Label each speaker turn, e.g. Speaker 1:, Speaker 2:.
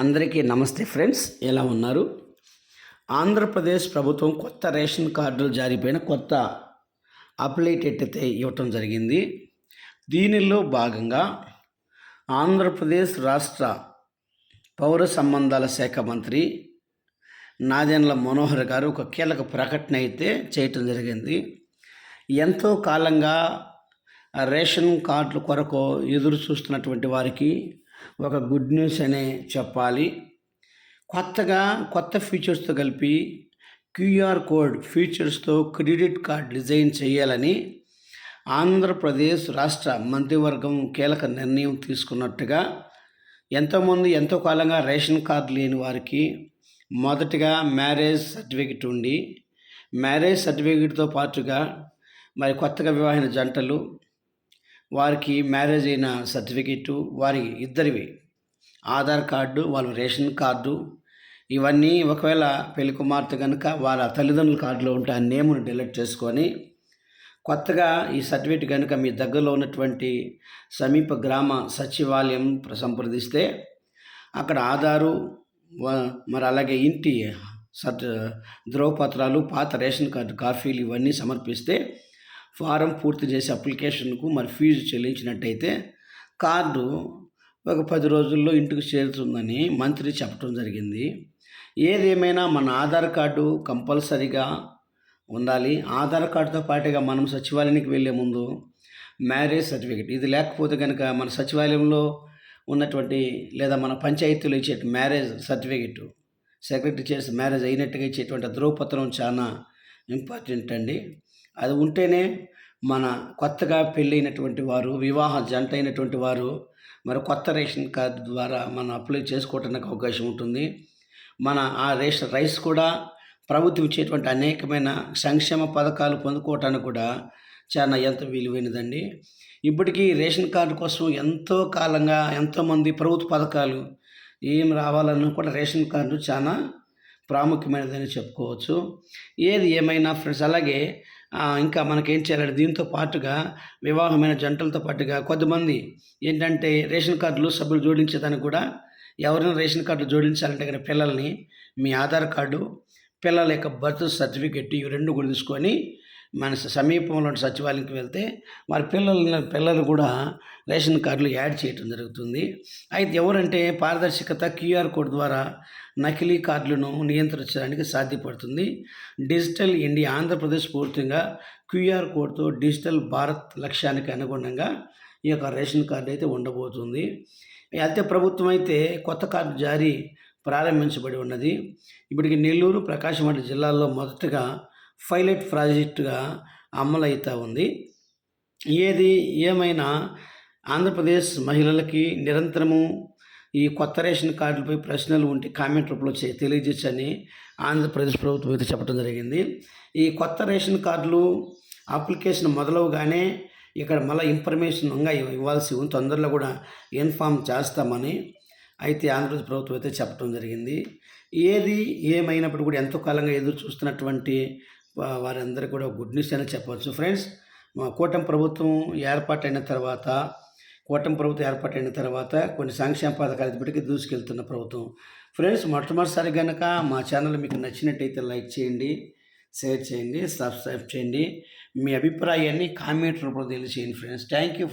Speaker 1: అందరికీ నమస్తే ఫ్రెండ్స్ ఎలా ఉన్నారు? ఆంధ్రప్రదేశ్ ప్రభుత్వం కొత్త రేషన్ కార్డులు జారిపోయిన కొత్త అప్డేట్ అయితే ఇవ్వటం జరిగింది. దీనిలో భాగంగా ఆంధ్రప్రదేశ్ రాష్ట్ర పౌర సంబంధాల శాఖ మంత్రి నాదెండ్ల మనోహర్ గారు ఒక కీలక ప్రకటన అయితే చేయటం జరిగింది. ఎంతో కాలంగా రేషన్ కార్డుల కొరకు ఎదురు చూస్తున్నటువంటి వారికి ఒక గుడ్ న్యూస్ అనే చెప్పాలి. కొత్తగా కొత్త ఫీచర్స్తో కలిపి క్యూఆర్ కోడ్ ఫీచర్స్తో క్రెడిట్ కార్డ్ డిజైన్ చేయాలని ఆంధ్రప్రదేశ్ రాష్ట్ర మంత్రివర్గం కీలక నిర్ణయం తీసుకున్నట్టుగా ఎంతోమంది ఎంతో కాలంగా రేషన్ కార్డు లేని వారికి మొదటిగా మ్యారేజ్ సర్టిఫికెట్ ఉండి మ్యారేజ్ సర్టిఫికెట్తో పాటుగా మరి కొత్తగా వివాహమైన జంటలు వారికి మ్యారేజ్ అయిన సర్టిఫికెట్టు వారి ఇద్దరివి. ఆధార్ కార్డు వాళ్ళ రేషన్ కార్డు ఇవన్నీ ఒకవేళ పెళ్ళి కుమార్తె కనుక వాళ్ళ తల్లిదండ్రుల కార్డులో ఉంటే ఆ నేమును డిలీట్ చేసుకొని కొత్తగా ఈ సర్టిఫికేట్ కనుక మీ దగ్గరలో ఉన్నటువంటి సమీప గ్రామ సచివాలయం సంప్రదిస్తే అక్కడ ఆధారు మరి అలాగే ఇంటి సర్ట్ ధ్రువపత్రాలు పాత రేషన్ కార్డు కాఫీలు ఇవన్నీ సమర్పిస్తే ఫారం పూర్తి చేసే అప్లికేషన్కు మరి ఫీజు చెల్లించినట్టయితే కార్డు ఒక పది రోజుల్లో ఇంటికి చేరుతుందని మంత్రి చెప్పడం జరిగింది. ఏదేమైనా మన ఆధార్ కార్డు కంపల్సరీగా ఉండాలి. ఆధార్ కార్డుతో పాటుగా మనం సచివాలయానికి వెళ్ళే ముందు మ్యారేజ్ సర్టిఫికేట్. ఇది లేకపోతే కనుక మన సచివాలయంలో ఉన్నటువంటి లేదా మన పంచాయతీలో ఇచ్చే మ్యారేజ్ సర్టిఫికేట్ సెక్రటరీ చేసి మ్యారేజ్ అయినట్టుగా ఇచ్చేటువంటి ధ్రువపత్రం చాలా ఇంపార్టెంట్ అండి. అది ఉంటేనే మన కొత్తగా పెళ్ళైనటువంటి వారు వివాహ జంట అయినటువంటి వారు మరి కొత్త రేషన్ కార్డు ద్వారా మనం అప్లై చేసుకోవడానికి అవకాశం ఉంటుంది. మన ఆ రేషన్ రైస్ కూడా ప్రభుత్వం ఇచ్చేటువంటి అనేకమైన సంక్షేమ పథకాలు పొందుకోవటానికి కూడా చాలా ఎంత విలువైనదండి. ఇప్పటికీ రేషన్ కార్డు కోసం ఎంతో కాలంగా ఎంతోమంది ప్రభుత్వ పథకాలు ఏం రావాలన్నా కూడా రేషన్ కార్డు చాలా ప్రాముఖ్యమైనదని చెప్పుకోవచ్చు. ఏది ఏమైనా ఫ్రెండ్స్ అలాగే ఇంకా మనకేం చేయాలంటే దీంతో పాటుగా వివాహమైన జంటలతో పాటుగా కొద్దిమంది ఏంటంటే రేషన్ కార్డులు సభ్యులు జోడించేదానికి కూడా ఎవరైనా రేషన్ కార్డు జోడించాలంటే కనుక పిల్లల్ని మీ ఆధార్ కార్డు పిల్లల యొక్క బర్త్ సర్టిఫికెట్ ఇవి రెండు కూడా తీసుకొని మన సమీపంలో సచివాలయంకి వెళ్తే వారి పిల్లల పిల్లలు కూడా రేషన్ కార్డులు యాడ్ చేయటం జరుగుతుంది. అయితే ఎవరంటే పారదర్శకత క్యూఆర్ కోడ్ ద్వారా నకిలీ కార్డులను నియంత్రించడానికి సాధ్యపడుతుంది. డిజిటల్ ఇండియా ఆంధ్రప్రదేశ్ పూర్తిగా క్యూఆర్ కోడ్తో డిజిటల్ భారత్ లక్ష్యానికి అనుగుణంగా ఈ యొక్క రేషన్ కార్డు అయితే ఉండబోతుంది. అయితే ప్రభుత్వం అయితే కొత్త కార్డు జారీ ప్రారంభించబడి ఉన్నది. ఇప్పటికి నెల్లూరు ప్రకాశం జిల్లాల్లో మొదటగా పైలట్ ప్రాజెక్టుగా అమలవుతూ ఉంది. ఏది ఏమైనా ఆంధ్రప్రదేశ్ మహిళలకి నిరంతరము ఈ కొత్త రేషన్ కార్డులపై ప్రశ్నలు ఉంటే కామెంట్ రూపంలో తెలియజేసని ఆంధ్రప్రదేశ్ ప్రభుత్వం అయితే చెప్పడం జరిగింది. ఈ కొత్త రేషన్ కార్డులు అప్లికేషన్ మొదలవగానే ఇక్కడ మళ్ళీ ఇన్ఫర్మేషన్ ఇంకా ఇవ్వాల్సి ఉంది. తొందరలో కూడా ఇన్ఫామ్ చేస్తామని అయితే ఆంధ్రప్రదేశ్ ప్రభుత్వం అయితే చెప్పడం జరిగింది. ఏది ఏమైనప్పుడు కూడా ఎంతో కాలంగా ఎదురు చూస్తున్నటువంటి వారందరూ కూడా గుడ్ న్యూస్ అని చెప్పవచ్చు. ఫ్రెండ్స్ మా కూటమి ప్రభుత్వం ఏర్పాటైన తర్వాత కూటమి ప్రభుత్వం ఏర్పాటైన తర్వాత కొన్ని సంక్షేమ పథకాలు ఇప్పటికీ దూసుకెళ్తున్న ప్రభుత్వం. ఫ్రెండ్స్ మొట్టమొదటిసారి కనుక మా ఛానల్ మీకు నచ్చినట్టయితే లైక్ చేయండి షేర్ చేయండి సబ్స్క్రైబ్ చేయండి. మీ అభిప్రాయాన్ని కామెంట్ రూపంలో తెలియజేయండి ఫ్రెండ్స్. Thank you.